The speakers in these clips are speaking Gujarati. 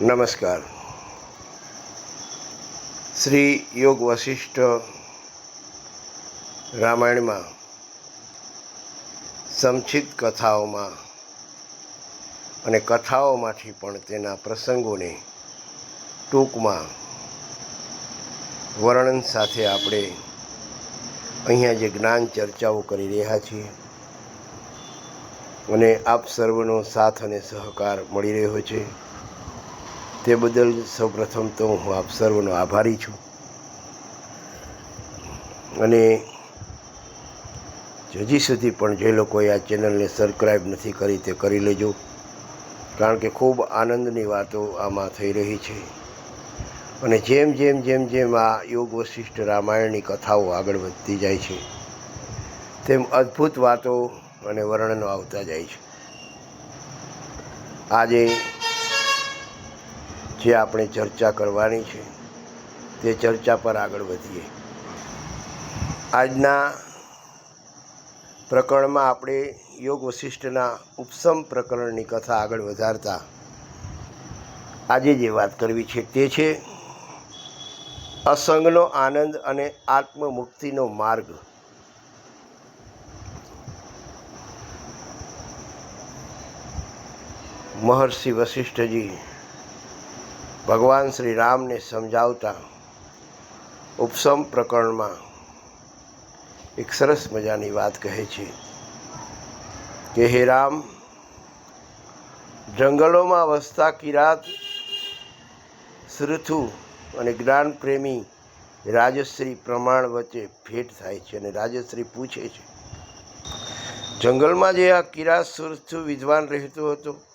નમસ્કાર. શ્રી યોગ વશિષ્ઠ રામાયણમાં સંક્ષિપ્ત કથાઓમાં અને કથાઓમાંથી પણ તેના પ્રસંગોને ટૂંકમાં વર્ણન સાથે આપણે અહીંયા જે જ્ઞાન ચર્ચાઓ કરી રહ્યા છીએ અને આપ સર્વનો સાથ અને સહકાર મળી રહ્યો છે. તે બદલ સૌપ્રથમ તો હું આપ સર્વનો આભારી છું. અને હજી સુધી પણ જે લોકોએ આ ચેનલને સબસ્ક્રાઈબ નથી કરી તે કરી લેજો. કારણ કે ખૂબ આનંદની વાતો આમાં થઈ રહી છે. અને જેમ જેમ જેમ જેમ આ યોગ વશિષ્ઠ રામાયણની કથાઓ આગળ વધતી જાય છે, તેમ અદ્ભુત વાતો અને વર્ણનો આવતા જાય છે. આજે જે આપણે ચર્ચા કરવાની છે, તે ચર્ચા પર આગળ વધીએ. આજના પ્રકરણમાં આપણે યોગ વશિષ્ઠના ઉપસમ પ્રકરણની કથા આગળ વધારતા આજે જે વાત કરવી છે તે છે, અસંગનો આનંદ અને આત્મમુક્તિનો માર્ગ. મહર્ષિ વશિષ્ઠજી ભગવાન શ્રી રામને સમજાવતા ઉપસમ પ્રકરણમાં એક સરસ મજાની વાત કહે છે કે, હે રામ, જંગલોમાં વસતા કિરાત, શ્રુથુ અને જ્ઞાન પ્રેમી રાજશ્રી પ્રમાણ વચ્ચે ભેટ થાય છે. અને રાજશ્રી પૂછે છે, જંગલમાં જે આ કિરાત સુરથુ વિદ્વાન રહેતો હતો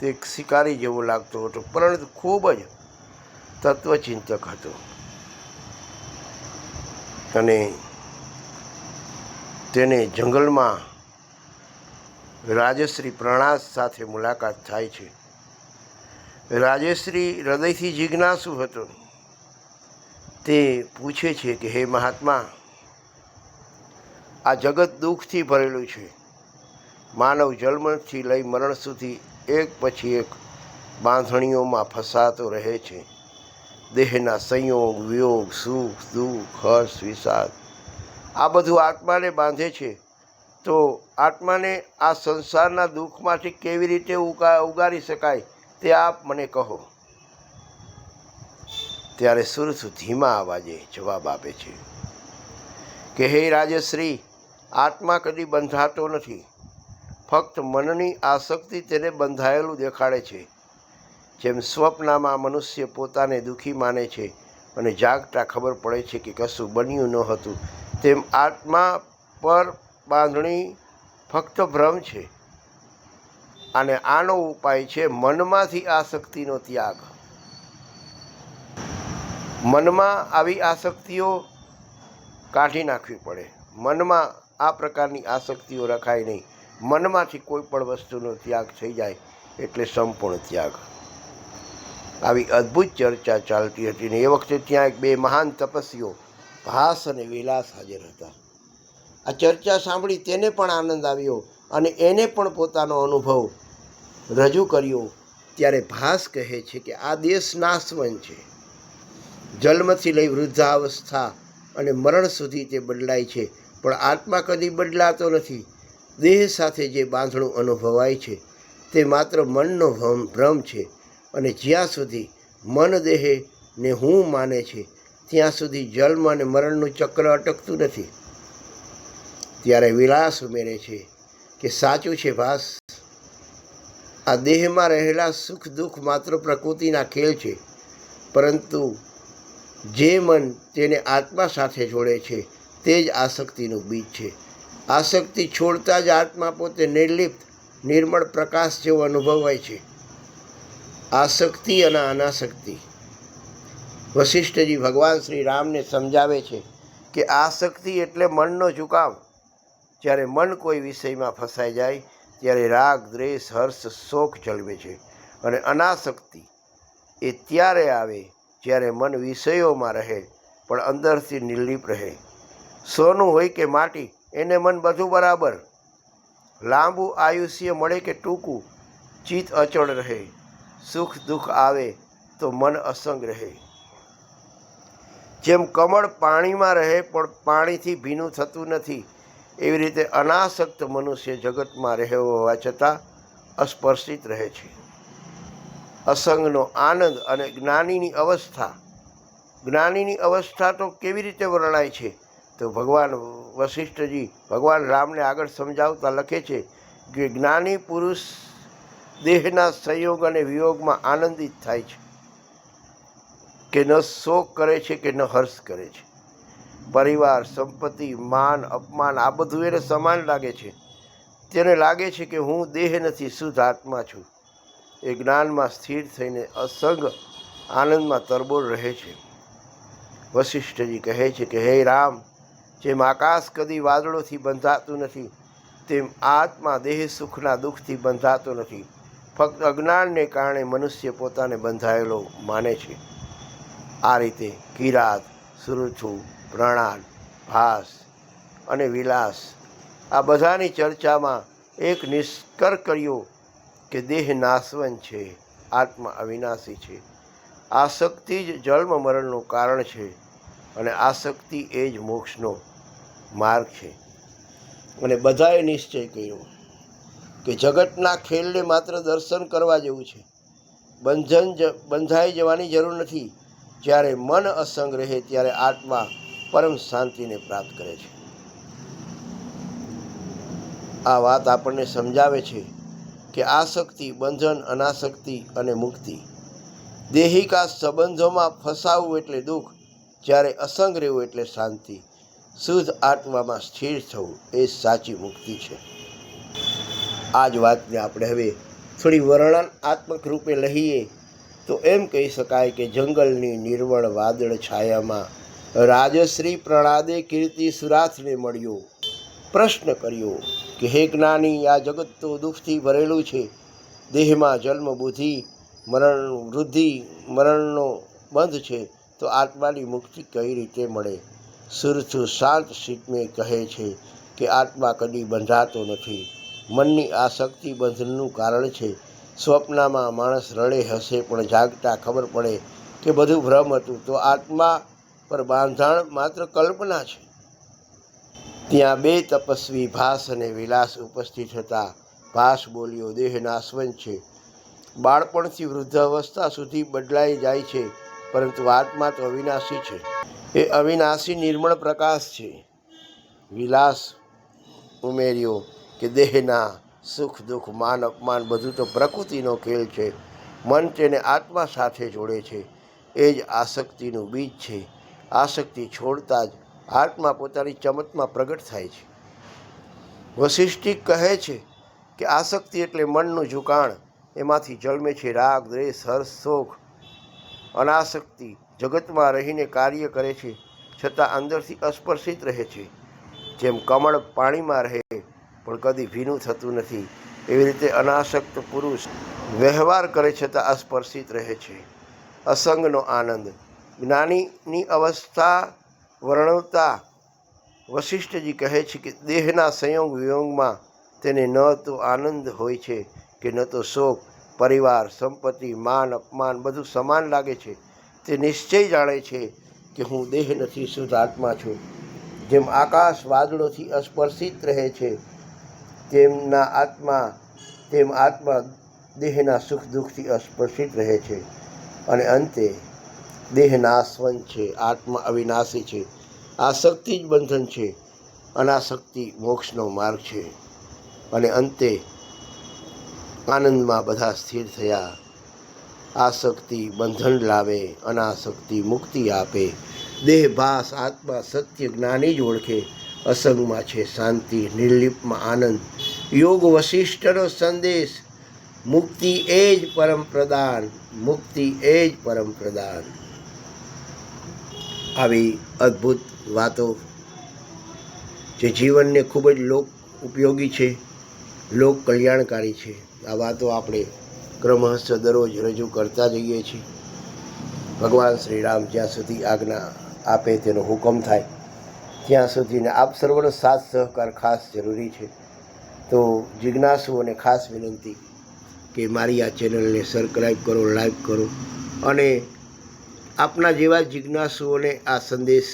તે એક શિકારી જેવો લાગતો હતો, પરંતુ ખૂબ જ તત્વચિંતક હતો. અને તેને જંગલમાં રાજશ્રી પ્રણાસ સાથે મુલાકાત થાય છે. રાજશ્રી હૃદયથી જિજ્ઞાસુ હતો. તે પૂછે છે કે, હે મહાત્મા, આ જગત દુઃખથી ભરેલું છે. માનવ જન્મથી લઈ મરણ સુધી એક પછી એક બાંધણીઓમાં ફસાતો રહે છે. દેહના સંયોગ, વિયોગ, સુખ, દુઃખ, હર્ષ, વિષાદ, આ બધું આત્માને બાંધે છે. તો આત્માને આ સંસારના દુઃખમાંથી કેવી રીતે ઉગા, ઉગારી શકાય તે આપ મને કહો. ત્યારે સુરથ ધીમા અવાજે જવાબ આપે છે કે, હે રાજશ્રી, આત્મા કદી બંધાતો નથી. ફક્ત મનની આસક્તિ તેને બંધાયેલું દેખાડે છે, જેમ સ્વપ્નમાં મનુષ્ય પોતાને દુઃખી માને છે અને જાગતા ખબર પડે છે કે કશું બન્યું ન હતું. તેમ આત્મા પર બાંધણી ફક્ત ભ્રમ છે. અને આનો ઉપાય છે મનમાંથી આસક્તિનો ત્યાગ. મનમાં આવી આસક્તિઓ કાઢી નાખવી પડે. મનમાં આ પ્રકારની આસક્તિઓ રખાય નહીં. મનમાંથી કોઈ પણ વસ્તુનો ત્યાગ થઈ જાય એટલે સંપૂર્ણ ત્યાગ. આવી અદ્ભુત ચર્ચા ચાલતી હતી ને એ વખતે ત્યાં એક બે મહાન તપસ્વીઓ ભાસ અને વિલાસ હાજર હતા. આ ચર્ચા સાંભળી તેને પણ આનંદ આવ્યો અને એને પણ પોતાનો અનુભવ રજૂ કર્યો. ત્યારે ભાસ કહે છે કે આ દેશ નાશવન છે. જન્મથી લઈ વૃદ્ધાવસ્થા અને મરણ સુધી તે બદલાય છે. પણ આત્મા કદી બદલાતો નથી. દેહ સાથે જે બાંધણું અનુભવાય છે, તે માત્ર મનનો ભ્રમ છે અને જ્યાં સુધી મન દેહે ને હું માને છે, ત્યાં સુધી જન્મ અને મરણનું ચક્ર અટકતું નથી. ત્યારે વિલાસ ઉમેરે છે કે સાચું છે ભાસ. આ દેહમાં રહેલા સુખ દુઃખ માત્ર પ્રકૃતિના ખેલ છે, પરંતુ જે મન તેને આત્મા સાથે જોડે છે, તે જ આસક્તિનું બીજ છે. આસક્તિ છોડતા જ આત્મા પોતે નિર્લિપ્ત, નિર્મળ પ્રકાશ જેવો અનુભવાય છે. આસક્તિ અને અનાસક્તિ. વશિષ્ઠજી ભગવાન શ્રી રામને સમજાવે છે કે આસક્તિ એટલે મનનો ઝુકાવ. જ્યારે મન કોઈ વિષયમાં ફસાઈ જાય, ત્યારે રાગ, દ્વેષ, હર્ષ શોખ ચલવે છે અને અનાસક્તિ એ ત્યારે આવે જ્યારે મન વિષયોમાં રહે, પણ અંદરથી નિર્લીપ રહે. સોનું હોય કે માટી એને મન બધું બરાબર. લાંબુ આયુષ્ય મળે કે ટૂંકું, ચિત્ત અચળ રહે. સુખ દુઃખ આવે તો મન અસંગ રહે. જેમ કમળ પાણીમાં રહે પણ પાણીથી ભીનું થતું નથી, એવી રીતે અનાસક્ત મનુષ્ય જગતમાં રહ્યો હોવા છતાં અસ્પર્શિત રહે છે. અસંગનો આનંદ અને જ્ઞાનીની અવસ્થા. જ્ઞાનીની અવસ્થા તો કેવી રીતે વર્ણાય છે? તો ભગવાન વશિષ્ઠજી ભગવાન રામને આગળ સમજાવતા લખે છે કે જ્ઞાની પુરુષ દેહના સંયોગ અને વિયોગમાં આનંદિત થાય છે. કે ન શોક કરે છે કે ન હર્ષ કરે છે. પરિવાર, સંપત્તિ, માન, અપમાન આ બધું એને સમાન લાગે છે. તેને લાગે છે કે હું દેહ નથી, શુદ્ધ આત્મા છું. એ જ્ઞાનમાં સ્થિર થઈને અસંગ આનંદમાં તરબોળ રહે છે. વશિષ્ઠજી કહે છે કે, હે રામ જેમ આકાશ કદી વાદળોથી બંધાતું નથી, તેમ આત્મા દેહ સુખના દુઃખથી બંધાતો નથી. ફક્ત અજ્ઞાનને કારણે મનુષ્ય પોતાને બંધાયેલો માને છે. આ રીતે કિરાત, સુરુથુ, પ્રણાલ, ભાસ અને વિલાસ આ બધાની ચર્ચામાં એક નિષ્કર કર્યો કે દેહ નાશવન છે, આત્મા અવિનાશી છે. આસક્તિ જ જન્મ મરણનું કારણ છે અને આસક્તિ એ જ મોક્ષનો માર્ગ છે. અને બધાએ નિશ્ચય કર્યો કે જગતના ખેલને માત્ર દર્શન કરવા જેવું છે. બંધન બંધાઈ જવાની જરૂર નથી. જ્યારે મન અસંગ રહે ત્યારે આત્મા પરમ શાંતિને પ્રાપ્ત કરે છે. આ વાત આપણને સમજાવે છે કે આસક્તિ, બંધન, અનાસક્તિ અને મુક્તિ દેહિકા સંબંધોમાં ફસાવવું એટલે દુઃખ, જ્યારે અસંગ રહેવું એટલે શાંતિ. શુદ્ધ આત્મામાં સ્થિર થવું એ સાચી મુક્તિ છે. આ જ વાતને આપણે હવે થોડી વર્ણનાત્મક રૂપે લઈએ તો એમ કહી શકાય કે જંગલની નિર્વળ વાદળ છાયામાં રાજશ્રી પ્રણાદે કીર્તિ સુરાથને મળ્યો. પ્રશ્ન કર્યો કે, હે જ્ઞાની, આ જગત તો દુઃખથી ભરેલું છે. દેહમાં જન્મ, બુદ્ધિ, મરણ, વૃદ્ધિ, મરણનો બંધ છે. તો આત્માની મુક્તિ કઈ રીતે મળે? સુરથુ શાંત શીતમે કહે છે કે આત્મા કદી બંધાતો નથી. મનની આસક્તિ બંધનનું કારણ છે. સ્વપ્નમાં માણસ રડે હશે પણ જાગતા ખબર પડે કે બધું ભ્રમ હતું. તો આત્મા પર બાંધાણ માત્ર કલ્પના છે. ત્યાં બે તપસ્વી ભાસ અને વિલાસ ઉપસ્થિત હતા. ભાસ બોલ્યો, દેહ નાશવંત છે. બાળપણથી વૃદ્ધાવસ્થા સુધી બદલાઈ જાય છે, પરંતુ આત્મા તો અવિનાશી છે. એ અવિનાશી નિર્મળ પ્રકાશ છે. વિલાસ ઉમેર્યો કે દેહના સુખ, દુઃખ, માન, અપમાન બધું તો પ્રકૃતિનો ખેલ છે. મન તેને આત્મા સાથે જોડે છે. એ જ આસક્તિનું બીજ છે. આસક્તિ છોડતા જ આત્મા પોતાની ચમકમાં પ્રગટ થાય છે. વશિષ્ઠિક કહે છે કે આસક્તિ એટલે મનનું ઝુકાણ. એમાંથી જન્મે છે રાગ, દ્વેષ, હર્ષ શોખ અનાસક્તિ જગતમાં રહીને કાર્ય કરે છે, છતાં અંદરથી અસ્પર્શિત રહે છે. જેમ કમળ પાણીમાં રહે, પણ કદી ભીનું થતું નથી. એવી રીતે અનાસક્ત પુરુષ વ્યવહાર કરે છતાં અસ્પર્શિત રહે છે. અસંગનો આનંદ. જ્ઞાનીની અવસ્થા વર્ણવતા વશિષ્ઠજી કહે છે કે દેહના સંયોગ વિયોગમાં તેને ન તો આનંદ હોય છે કે ન તો શોક, પરિવાર, સંપત્તિ, માન, અપમાન બધું સમાન લાગે છે. તે નિશ્ચય જાણે છે કે હું દેહ નથી શુદ્ધ આત્મા છું. જેમ આકાશ વાદળોથી અસ્પર્શિત રહે છે, તેમના આત્મા, તેમ આત્મા દેહના સુખ દુઃખથી અસ્પર્શિત રહે છે. અને અંતે, દેહ નાશવંત છે, આત્મા અવિનાશી છે. આ શક્તિ જ બંધન છે, અનાશક્તિ મોક્ષનો માર્ગ છે. અને અંતે, આનંદમાં બધા સ્થિર થયા. આસક્તિ બંધન લાવે, અનાસક્તિ મુક્તિ આપે. દેહ, ભાસ, આત્મા, સત્ય, જ્ઞાની જ ઓળખે. અસંગમાં છે શાંતિ નિર્લિપમાં આનંદ. યોગ વશિષ્ઠનો સંદેશ, મુક્તિ એ જ પરમ પ્રદાન, મુક્તિ એ જ પરમ પ્રદાન. આવી અદ્ભુત વાતો જે જીવનને ખૂબ જ લોક ઉપયોગી છે, લોક કલ્યાણકારી છે. આ વાતો આપણે ક્રમશઃ દરરોજ રજૂ કરતા જઈએ છીએ. ભગવાન શ્રી રામ જ્યાં સુધી આજ્ઞા આપે તેનો હુકમ થાય, ત્યાં સુધીને આપ સર્વનો સાથ સહકાર ખાસ જરૂરી છે. તો જિજ્ઞાસુઓને ખાસ વિનંતી કે મારી આ ચેનલને સબસ્ક્રાઈબ કરો લાઈક કરો અને આપના જેવા જિજ્ઞાસુઓને આ સંદેશ,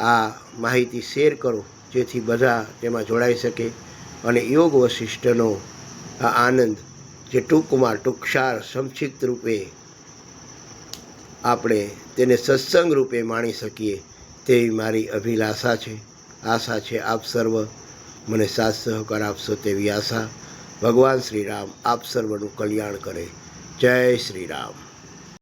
આ માહિતી શેર કરો, જેથી બધા તેમાં જોડાઈ શકે અને યોગ વશિષ્ઠનો આ આનંદ જે ટૂંકમાં ટૂંકસાર સંક્ષિપ્ત રૂપે આપણે તેને સત્સંગ રૂપે માણી શકીએ તેવી મારી અભિલાષા છે. આશા છે આપ સર્વ. મને સાથ સહકાર આપશો તેવી આશા. ભગવાન શ્રી રામ આપ સર્વનું કલ્યાણ કરે. જય શ્રી રામ.